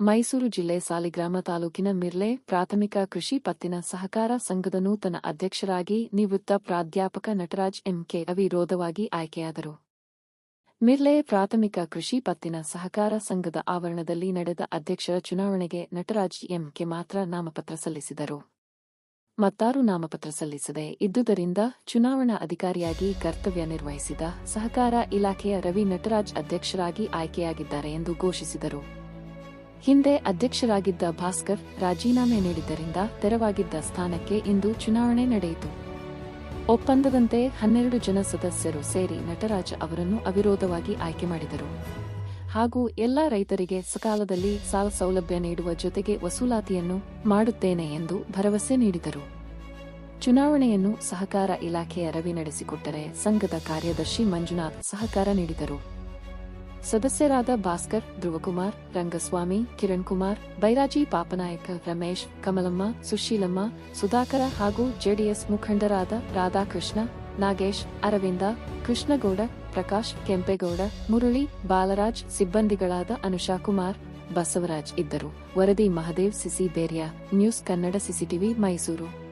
ಮೈಸೂರು ಜಿಲ್ಲೆ ಸಾಲಿಗ್ರಾಮ ತಾಲೂಕಿನ ಮಿರ್ಲೆ ಪ್ರಾಥಮಿಕ ಕೃಷಿ ಪತ್ತಿನ ಸಹಕಾರ ಸಂಘದ ನೂತನ ಅಧ್ಯಕ್ಷರಾಗಿ ನಿವೃತ್ತ ಪ್ರಾಧ್ಯಾಪಕ ನಟರಾಜ್ ಎಂಕೆ ಅವಿರೋಧವಾಗಿ ಆಯ್ಕೆಯಾದರು. ಮಿರ್ಲೆ ಪ್ರಾಥಮಿಕ ಕೃಷಿ ಪತ್ತಿನ ಸಹಕಾರ ಸಂಘದ ಆವರಣದಲ್ಲಿ ನಡೆದ ಅಧ್ಯಕ್ಷರ ಚುನಾವಣೆಗೆ ನಟರಾಜ್ ಎಂಕೆ ಮಾತ್ರ ನಾಮಪತ್ರ ಸಲ್ಲಿಸಿದರು. ಮತ್ತಾರು ನಾಮಪತ್ರ ಸಲ್ಲಿಸದೆ ಇದ್ದುದರಿಂದ ಚುನಾವಣಾ ಅಧಿಕಾರಿಯಾಗಿ ಕರ್ತವ್ಯ ನಿರ್ವಹಿಸಿದ ಸಹಕಾರ ಇಲಾಖೆಯ ರವಿ ನಟರಾಜ್ ಅಧ್ಯಕ್ಷರಾಗಿ ಆಯ್ಕೆಯಾಗಿದ್ದಾರೆ ಎಂದು ಘೋಷಿಸಿದರು. ಹಿಂದೆ ಅಧ್ಯಕ್ಷರಾಗಿದ್ದ ಭಾಸ್ಕರ್ ರಾಜೀನಾಮೆ ನೀಡಿದ್ದರಿಂದ ತೆರವಾಗಿದ್ದ ಸ್ಥಾನಕ್ಕೆ ಇಂದು ಚುನಾವಣೆ ನಡೆಯಿತು. ಒಪ್ಪಂದದಂತೆ ಹನ್ನೆರಡು ಜನ ಸದಸ್ಯರು ಸೇರಿ ನಟರಾಜ್ ಅವರನ್ನು ಅವಿರೋಧವಾಗಿ ಆಯ್ಕೆ ಮಾಡಿದರು. ಹಾಗೂ ಎಲ್ಲ ರೈತರಿಗೆ ಸಕಾಲದಲ್ಲಿ ಸಾಲ ಸೌಲಭ್ಯ ನೀಡುವ ಜೊತೆಗೆ ವಸೂಲಾತಿಯನ್ನು ಮಾಡುತ್ತೇನೆ ಎಂದು ಭರವಸೆ ನೀಡಿದರು. ಚುನಾವಣೆಯನ್ನು ಸಹಕಾರ ಇಲಾಖೆಯ ರವಿ ನಡೆಸಿಕೊಟ್ಟರೆ ಸಂಘದ ಕಾರ್ಯದರ್ಶಿ ಮಂಜುನಾಥ್ ಸಹಕಾರ ನೀಡಿದರು. ಸದಸ್ಯರಾದ ಭಾಸ್ಕರ್, ಧ್ರುವಕುಮಾರ್, ರಂಗಸ್ವಾಮಿ ಕಿರಣ್ ಕುಮಾರ್ ಬೈರಾಜಿ ಪಾಪನಾಯಕ, ರಮೇಶ್, ಕಮಲಮ್ಮ, ಸುಶೀಲಮ್ಮ, ಸುಧಾಕರ ಹಾಗೂ ಜೆಡಿಎಸ್ ಮುಖಂಡರಾದ ರಾಧಾಕೃಷ್ಣ, ನಾಗೇಶ್, ಅರವಿಂದ, ಕೃಷ್ಣಗೌಡ, ಪ್ರಕಾಶ್, ಕೆಂಪೇಗೌಡ, ಮುರಳಿ, ಬಾಲರಾಜ್, ಸಿಬ್ಬಂದಿಗಳಾದ ಅನುಷಾ ಕುಮಾರ್, ಬಸವರಾಜ್ ಇದ್ದರು. ವರದಿ Mahadev, CC Berya, news Kannada, CCTV, Mysuru.